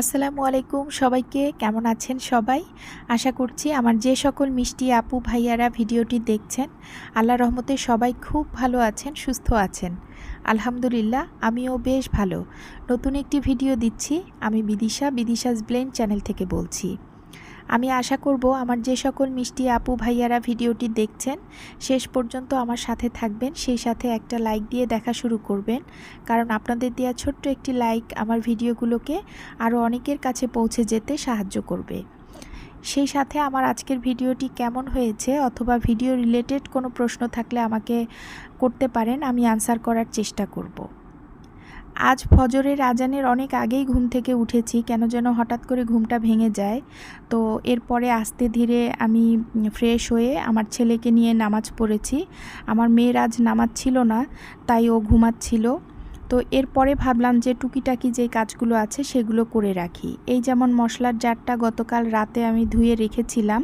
আসসালামু আলাইকুম সবাইকে, কেমন আছেন সবাই? আশা করছি আমার যে সকল মিষ্টি আপু ভাইয়ারা ভিডিওটি দেখছেন, আল্লাহ রহমতে সবাই খুব ভালো আছেন, সুস্থ আছেন। আলহামদুলিল্লাহ, আমিও বেশ ভালো। নতুন একটি ভিডিও দিচ্ছি, আমি বিদিশা, বিদিশাস ব্লেন চ্যানেল থেকে বলছি। আমি আশা করব আমার যে সকল মিষ্টি আপু ভাইয়ারা ভিডিওটি দেখছেন, শেষ পর্যন্ত আমার সাথে থাকবেন, সেই সাথে একটা লাইক দিয়ে দেখা শুরু করবেন। কারণ আপনাদের দেওয়া ছোট্ট একটি লাইক আমার ভিডিওগুলোকে আরও অনেকের কাছে পৌঁছে যেতে সাহায্য করবে। সেই সাথে আমার আজকের ভিডিওটি কেমন হয়েছে অথবা ভিডিও রিলেটেড কোনো প্রশ্ন থাকলে আমাকে করতে পারেন, আমি আনসার করার চেষ্টা করব। আজ ফজরের আজানের অনেক আগেই ঘুম থেকে উঠেছি, কেন যেন হঠাৎ করে ঘুমটা ভেঙে যায়। তো এরপরে আস্তে ধীরে আমি ফ্রেশ হয়ে আমার ছেলেকে নিয়ে নামাজ পড়েছি। আমার মেয়ের আজ নামাজ ছিল না, তাই ও ঘুমাচ্ছিল। তো এরপরে ভাবলাম যে টুকিটাকি যে কাজগুলো আছে সেগুলো করে রাখি। এই যেমন মশলার জারটা গতকাল রাতে আমি ধুয়ে রেখেছিলাম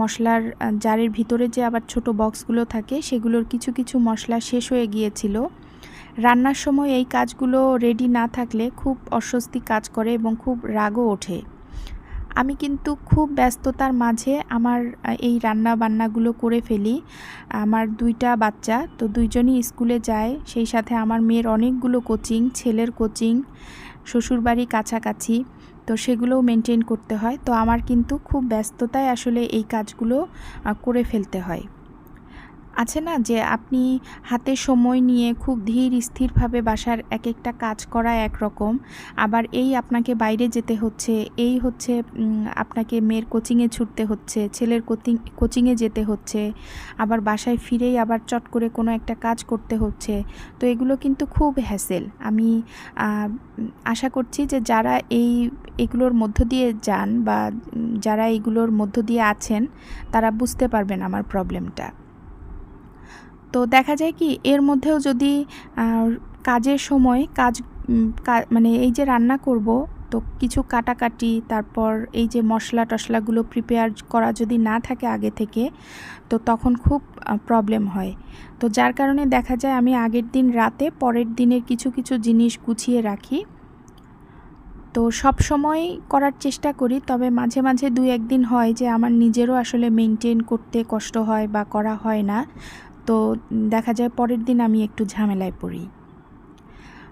মশলার জারের ভিতরে যে আবার ছোট বক্সগুলো থাকে সেগুলোর কিছু কিছু মশলা শেষ হয়ে গিয়েছিল। রান্নার সময় এই কাজগুলো রেডি না থাকলে খুব অস্বস্তি কাজ করে এবং খুব রাগও ওঠে। আমি কিন্তু খুব ব্যস্ততার মাঝে আমার এই রান্না বান্নাগুলো করে ফেলি। আমার দুইটা বাচ্চা, তো দুইজনই স্কুলে যায়। সেই সাথে আমার মেয়ের অনেকগুলো কোচিং ছেলের কোচিং শ্বশুরবাড়ি কাছাকাছি, তো সেগুলোও মেনটেন করতে হয়। তো আমার কিন্তু খুব ব্যস্ততায় আসলে এই কাজগুলো করে ফেলতে হয়। আছে না যে আপনি হাতে সময় নিয়ে খুব ধীর স্থিরভাবে বাসার এক একটা কাজ করা একরকম, আবার এই আপনাকে বাইরে যেতে হচ্ছে, এই হচ্ছে আপনাকে মেয়ের কোচিংয়ে ছুটতে হচ্ছে, ছেলের কোচিং কোচিংয়ে যেতে হচ্ছে, আবার বাসায় ফিরেই আবার চট করে কোনো একটা কাজ করতে হচ্ছে, তো এগুলো কিন্তু খুব হ্যাসেল আমি আশা করছি যে যারা এই, এগুলোর মধ্য দিয়ে যান বা যারা এগুলোর মধ্য দিয়ে আছেন, তারা বুঝতে পারবেন আমার প্রবলেমটা তো দেখা যায় কি, এর মধ্যেও যদি কাজের সময় কাজ মানে এই যে রান্না করব, তো কিছু কাটাকাটি, তারপর এই যে মশলা টশলাগুলো প্রিপেয়ার করা যদি না থাকে আগে থেকে, তো তখন খুব প্রবলেম হয়। তো যার কারণে দেখা যায় আমি আগের দিন রাতে পরের দিনের কিছু কিছু জিনিস গুছিয়ে রাখি। তো সব সময় করার চেষ্টা করি, তবে মাঝে মাঝে দু একদিন হয় যে আমার নিজেরও আসলে মেনটেন করতে কষ্ট হয় বা করা হয় না। তো দেখা যায় পরের দিন আমি একটু ঝামেলায় পড়ি।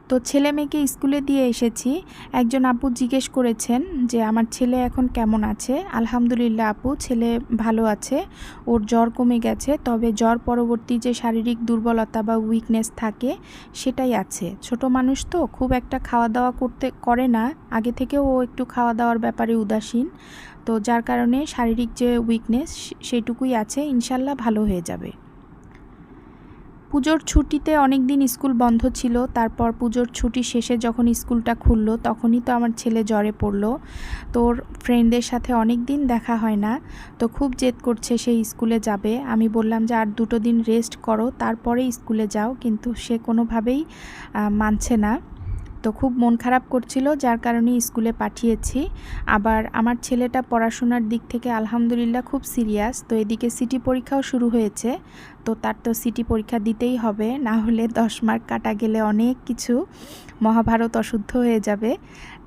তো ছেলে মেয়েকে স্কুলে দিয়ে এসেছি। একজন আপু জিজ্ঞেস করেছেন যে, আমার ছেলে এখন কেমন আছে? আলহামদুলিল্লাহ আপু, ছেলে ভালো আছে। ওর জ্বর কমে গেছে, তবে জ্বর পরবর্তী যে শারীরিক দুর্বলতা বা উইকনেস থাকে, সেটাই আছে। ছোট মানুষ তো, খুব একটা খাওয়া দাওয়া করতে করে না। আগে থেকেও ও একটু খাওয়া দাওয়ার ব্যাপারে উদাসীন। তো যার কারণে শারীরিক যে উইকনেস সেটুকুই আছে। ইনশাল্লাহ ভালো হয়ে যাবে। পুজোর ছুটিতে অনেক দিন স্কুল বন্ধ ছিল, তারপর পুজোর ছুটি শেষে যখন স্কুলটা খুললো তখনই তো আমার ছেলে জ্বরে পড়ল। তোর ফ্রেন্ডদের সাথে অনেক দিন দেখা হয় না, তো খুব জেদ করছে সে স্কুলে যাবে। আমি বললাম যে, আর দুটো দিন রেস্ট করো তারপরে স্কুলে যাও। কিন্তু সে কোনোভাবেই মানছে না। তো খুব মন খারাপ করছিল, যার কারণে স্কুলে পাঠিয়েছি। আবার আমার ছেলেটা পড়াশোনার দিক থেকে আলহামদুলিল্লাহ খুব সিরিয়াস, তো এদিকে সিটি পরীক্ষাও শুরু হয়েছে, তো তার তো সিটি পরীক্ষা দিতেই হবে, না হলে দশ মার্ক কাটা গেলে অনেক কিছু মহাভারত অশুদ্ধ হয়ে যাবে।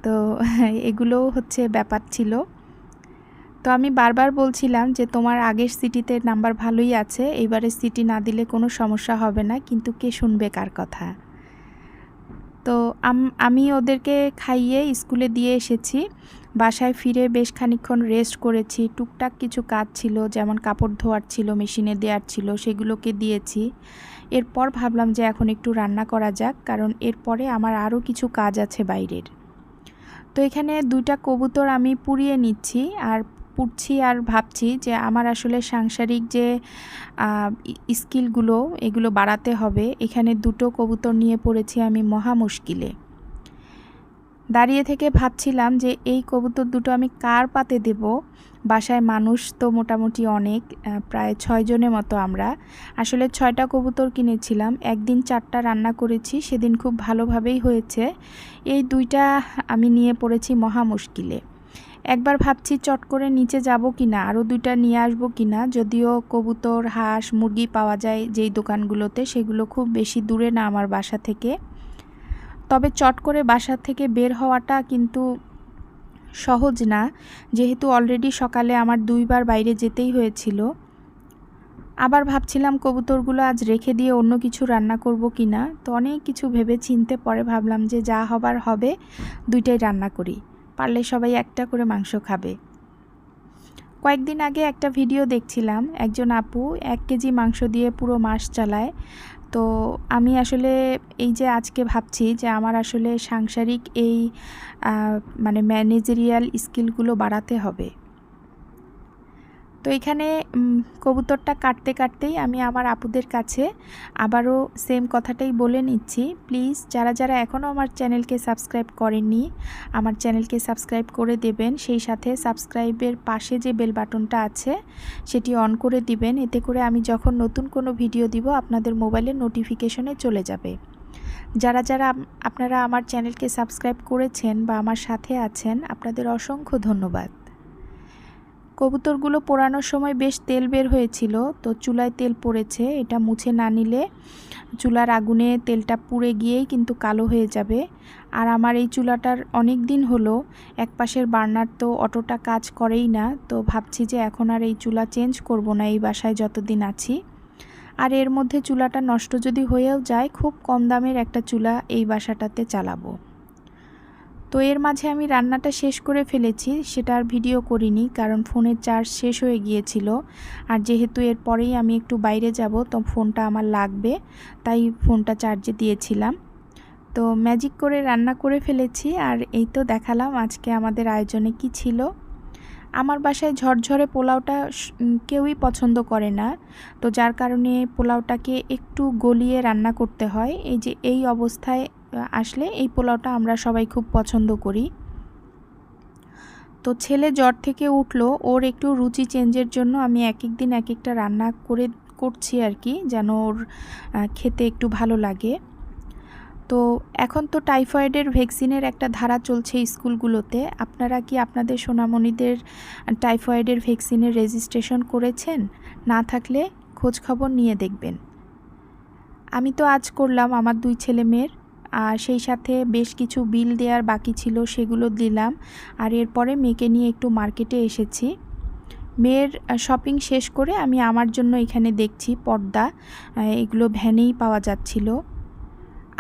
তো এগুলোও হচ্ছে ব্যাপার ছিল। তো আমি বারবার বলছিলাম যে তোমার আগের সিটিতে নাম্বার ভালোই আছে এইবারে সিটি না দিলে কোনো সমস্যা হবে না, কিন্তু কে শুনবে কার কথা? তো আমি ওদেরকে খাইয়ে স্কুলে দিয়ে এসেছি। বাসায় ফিরে বেশ খানিক্ষণ রেস্ট করেছি। টুকটাক কিছু কাজ ছিল, যেমন কাপড় ধোয়ার ছিল মেশিনে দেওয়ার ছিল, সেগুলোকে দিয়েছি। এরপর ভাবলাম যে এখন একটু রান্না করা যাক, কারণ এরপরে আমার আরও কিছু কাজ আছে বাইরের। তো এখানে দুইটা কবুতর আমি পুড়িয়ে নিচ্ছি, আর পুড়ছি আর ভাবছি যে আমার আসলে সাংসারিক যে স্কিলগুলো, এগুলো বাড়াতে হবে। এখানে দুটো কবুতর নিয়ে পড়েছি আমি মহা মুশকিলে। দাঁড়িয়ে থেকে ভাবছিলাম যে এই কবুতর দুটো আমি কার পাতে দেব? বাসায় মানুষ তো মোটামুটি অনেক প্রায় ছয়জনের মতো আমরা। আসলে ছয়টা কবুতর কিনেছিলাম। একদিন চারটা রান্না করেছি, সেদিন খুব ভালোভাবেই হয়েছে। এই দুইটা আমি নিয়ে পড়েছি মহা মুশকিলে। একবার ভাবছি চট করে নিচে যাব কি না আরও দুইটা নিয়ে আসব কি না যদিও কবুতর, হাঁস, মুরগি পাওয়া যায় যেই দোকানগুলোতে, সেগুলো খুব বেশি দূরে না আমার বাসা থেকে। তবে চট করে বাসা থেকে বের হওয়াটা কিন্তু সহজ না, যেহেতু অলরেডি সকালে আমার দুইবার বাইরে যেতেই হয়েছিল। আবার ভাবছিলাম কবুতরগুলো আজ রেখে দিয়ে অন্য কিছু রান্না করব কি না তো অনেক কিছু ভেবে চিনতে পরে ভাবলাম যে যা হবার হবে, দুইটাই রান্না করি। পারলে সবাই একটা করে মাংস খাবে। কয়েকদিন আগে একটা ভিডিও দেখছিলাম, একজন আপু এক কেজি মাংস দিয়ে পুরো মাস চালায়। তো আমি আসলে এই যে আজকে ভাবছি যে আমার আসলে সাংসারিক এই মানে ম্যানেজেরিয়াল স্কিলগুলো বাড়াতে হবে। তো এখানে কবুতরটা কাটতে কাটতেই আমি আমার আপুদের কাছে আবারও সেম কথাটাই বলে নিচ্ছি। প্লিজ যারা যারা এখনও আমার চ্যানেলকে সাবস্ক্রাইব করেননি, আমার চ্যানেলকে সাবস্ক্রাইব করে দেবেন। সেই সাথে সাবস্ক্রাইবের পাশে যে বেল বাটনটা আছে, সেটি অন করে দিবেন। এতে করে আমি যখন নতুন কোনো ভিডিও দিব, আপনাদের মোবাইলে নোটিফিকেশনে চলে যাবে। যারা যারা আপনারা আমার চ্যানেলকে সাবস্ক্রাইব করেছেন বা আমার সাথে আছেন, আপনাদের অসংখ্য ধন্যবাদ। কবুতরগুলো পোড়ানোর সময় বেশ তেল বের হয়েছিল, তো চুলায় তেল পড়েছে, এটা মুছে না নিলে চুলার আগুনে তেলটা পুড়ে গিয়েই কিন্তু কালো হয়ে যাবে। আর আমার এই চুলাটার অনেক দিন হলো, এক পাশের বার্নার তো অটোটা কাজ করেই না, তো ভাবছি যে এখন আর এই চুলা চেঞ্জ করব না, এই বাসায় যতদিন আছি। আর এর মধ্যে চুলাটা নষ্ট যদি হয়েও যায়, খুব কম দামের একটা চুলা এই বাসাটাতে চালাবো। তো এর মাঝে আমি রান্নাটা শেষ করে ফেলেছি, সেটা আর ভিডিও করিনি কারণ ফোনের চার্জ শেষ হয়ে গিয়েছিল। আর যেহেতু এর পরেই আমি একটু বাইরে যাব, তো ফোনটা আমার লাগবে, তাই ফোনটা চার্জে দিয়েছিলাম। তো ম্যাজিক করে রান্না করে ফেলেছি, আর এই তো দেখালাম আজকে আমাদের আয়োজনে কি ছিল। আমার বাসায় ঝরঝরে পোলাওটা কেউই পছন্দ করে না। তো যার কারণে পোলাওটাকে একটু গলিয়ে রান্না করতে হয়। এই যে এই অবস্থায় আসলে এই পোলাওটা আমরা সবাই খুব পছন্দ করি। তো ছেলে জ্বর থেকে উঠল, ওর একটু রুচি চেঞ্জের জন্য আমি এক এক দিন এক একটা রান্না করে, করছি আর কি, যেন ওর খেতে একটু ভালো লাগে। তো এখন তো টাইফয়েডের ভ্যাকসিনের একটা ধারা চলছে স্কুলগুলোতে। আপনারা কি আপনাদের সোনামণিদের টাইফয়েডের ভ্যাকসিনের রেজিস্ট্রেশন করেছেন? না থাকলে খোঁজ খবর নিয়ে দেখবেন। আমি তো আজ করলাম আমার দুই ছেলে মেয়ের, আর সেই সাথে বেশ কিছু বিল দেওয়ার বাকি ছিল সেগুলো দিলাম, আর এরপরে মেয়েকে নিয়ে একটু মার্কেটে এসেছি। মেয়ের শপিং শেষ করে আমি আমার জন্য এখানে দেখছি পর্দা, এগুলো ভ্যানেই পাওয়া যাচ্ছিল।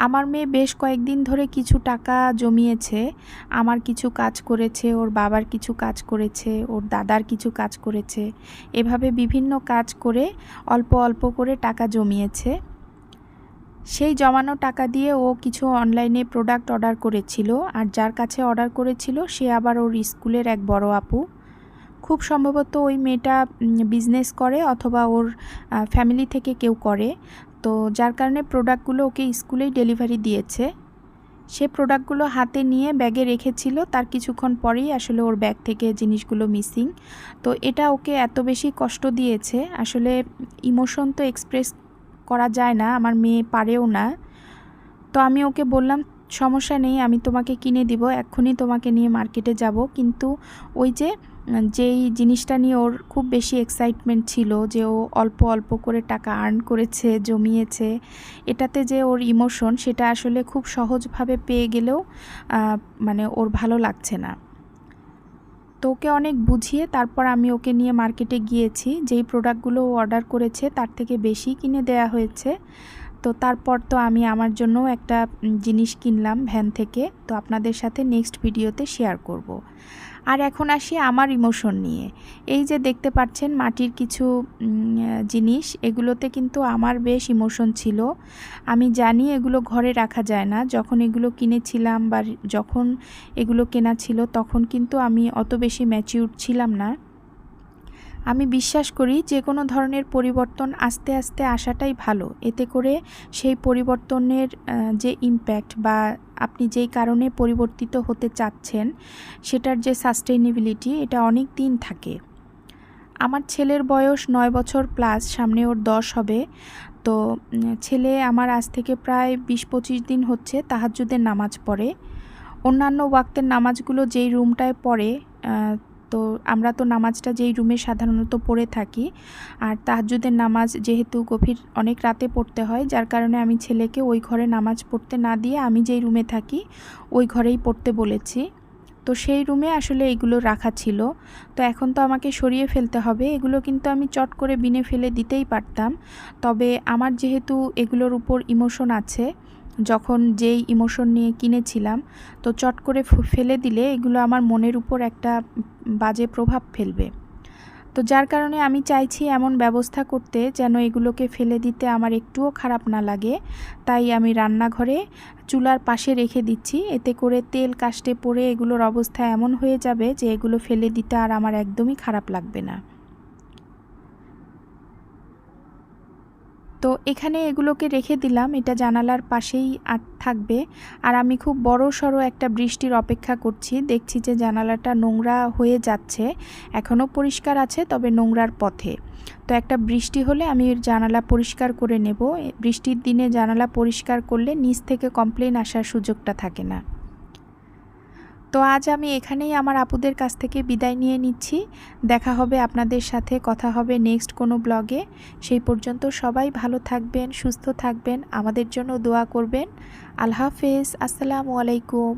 আমার মেয়ে বেশ কয়েকদিন ধরে কিছু টাকা জমিয়েছে, আমার কিছু কাজ করেছে, ওর বাবার কিছু কাজ করেছে, ওর দাদার কিছু কাজ করেছে। এভাবে বিভিন্ন কাজ করে অল্প অল্প করে টাকা জমিয়েছে। সেই জমানো টাকা দিয়ে ও কিছু অনলাইনে প্রোডাক্ট অর্ডার করেছিল আর যার কাছে অর্ডার করেছিল সে আবার ওর স্কুলের এক বড় আপু। খুব সম্ভবত ওই মেয়েটা বিজনেস করে অথবা ওর ফ্যামিলি থেকে কেউ করে। তো যার কারণে প্রোডাক্টগুলো ওকে স্কুলেই ডেলিভারি দিয়েছে। সে প্রোডাক্টগুলো হাতে নিয়ে ব্যাগে রেখেছিল, তার কিছুক্ষণ পরেই আসলে ওর ব্যাগ থেকে জিনিসগুলো মিসিং তো এটা ওকে এত বেশি কষ্ট দিয়েছে, আসলে ইমোশন তো এক্সপ্রেস করা যায় না, আমার মেয়ে পারেও না। তো আমি ওকে বললাম, সমস্যা নেই, আমি তোমাকে কিনে দিব, এক্ষুনি তোমাকে নিয়ে মার্কেটে যাব। কিন্তু ওই যে যেই জিনিসটা নিয়ে ওর খুব বেশি এক্সাইটমেন্ট ছিল যে ও অল্প অল্প করে টাকা আর্ন করেছে, জমিয়েছে, এটাতে যে ওর ইমোশন সেটা আসলে খুব সহজভাবে পেয়ে গেলেও মানে ওর ভালো লাগছে না। তো ওকে অনেক বুঝিয়ে তারপর আমি ওকে নিয়ে মার্কেটে গিয়েছি। যেই প্রোডাক্টগুলো ও অর্ডার করেছে তার থেকে বেশি কিনে দেয়া হয়েছে। তো তারপর তো আমি আমার জন্য একটা জিনিস কিনলাম ভ্যান থেকে। তো আপনাদের সাথে নেক্সট ভিডিওতে শেয়ার করব। আর এখন আসি আমার ইমোশন নিয়ে। এই যে দেখতে পাচ্ছেন মাটির কিছু জিনিস, এগুলোতে কিন্তু আমার বেশ ইমোশন ছিল। আমি জানি এগুলো ঘরে রাখা যায় না। যখন এগুলো কিনেছিলাম বা যখন এগুলো কেনা ছিল, তখন কিন্তু আমি অত বেশি ম্যাচিউর ছিলাম না। আমি বিশ্বাস করি যে কোনো ধরনের পরিবর্তন আস্তে আস্তে আসাটাই ভালো। এতে করে সেই পরিবর্তনের যে ইম্প্যাক্ট বা আপনি যেই কারণে পরিবর্তিত হতে চাচ্ছেন, সেটার যে সাস্টেইনেবিলিটি এটা অনেক দিন থাকে। আমার ছেলের বয়স নয় বছর প্লাস সামনে ওর দশ হবে। তো ছেলে আমার আজ থেকে প্রায় বিশ পঁচিশ দিন হচ্ছে তাহাজুদের নামাজ পড়ে। অন্যান্য ওয়াক্তের নামাজগুলো যেই রুমটায় পড়ে তো আমরা তো নামাজটা যেই রুমে সাধারণত পড়ে থাকি। আর তাহাজুদের নামাজ যেহেতু গভীর অনেক রাতে পড়তে হয়, যার কারণে আমি ছেলেকে ওই ঘরে নামাজ পড়তে না দিয়ে আমি যেই রুমে থাকি, ওই ঘরেই পড়তে বলেছি। তো সেই রুমে আসলে এগুলো রাখা ছিল। তো এখন তো আমাকে সরিয়ে ফেলতে হবে, এগুলো কিন্তু আমি চট করে বিনে ফেলে দিতেই পারতাম। তবে আমার যেহেতু এগুলোর উপর ইমোশন আছে যখন যেই ইমোশন নিয়ে কিনেছিলাম, তো চট করে ফেলে দিলে এগুলো আমার মনের উপর একটা বাজে প্রভাব ফেলবে। তো যার কারণে আমি চাইছি এমন ব্যবস্থা করতে যেন এগুলোকে ফেলে দিতে আমার একটুও খারাপ না লাগে। তাই আমি রান্নাঘরে চুলার পাশে রেখে দিচ্ছি। এতে করে তেল কাস্টে পড়ে এগুলোর অবস্থা এমন হয়ে যাবে যে এগুলো ফেলে দিতে আর আমার একদমই খারাপ লাগবে না। তো এখানে এগুলোকে রেখে দিলাম। এটা জানালার পাশেই থাকবে। আর আমি খুব বড় সড়ো একটা বৃষ্টির অপেক্ষা করছি। দেখছি যে জানালাটা নোংরা হয়ে যাচ্ছে। এখনও পরিষ্কার আছে, তবে নোংরার পথে। তো একটা বৃষ্টি হলে আমি জানালা পরিষ্কার করে নেব। বৃষ্টির দিনে জানালা পরিষ্কার করলে নিচ থেকে কমপ্লেন আসার সুযোগটা থাকে না। তো আজ আমি এখানেই আমার আপুদের কাছ থেকে বিদায় নিয়ে নিচ্ছি। দেখা হবে আপনাদের সাথে, কথা হবে নেক্সট কোনো ব্লগে। সেই পর্যন্ত সবাই ভালো থাকবেন, সুস্থ থাকবেন, আমাদের জন্য দোয়া করবেন। আল্লাহ হাফেজ, আসসালামু আলাইকুম।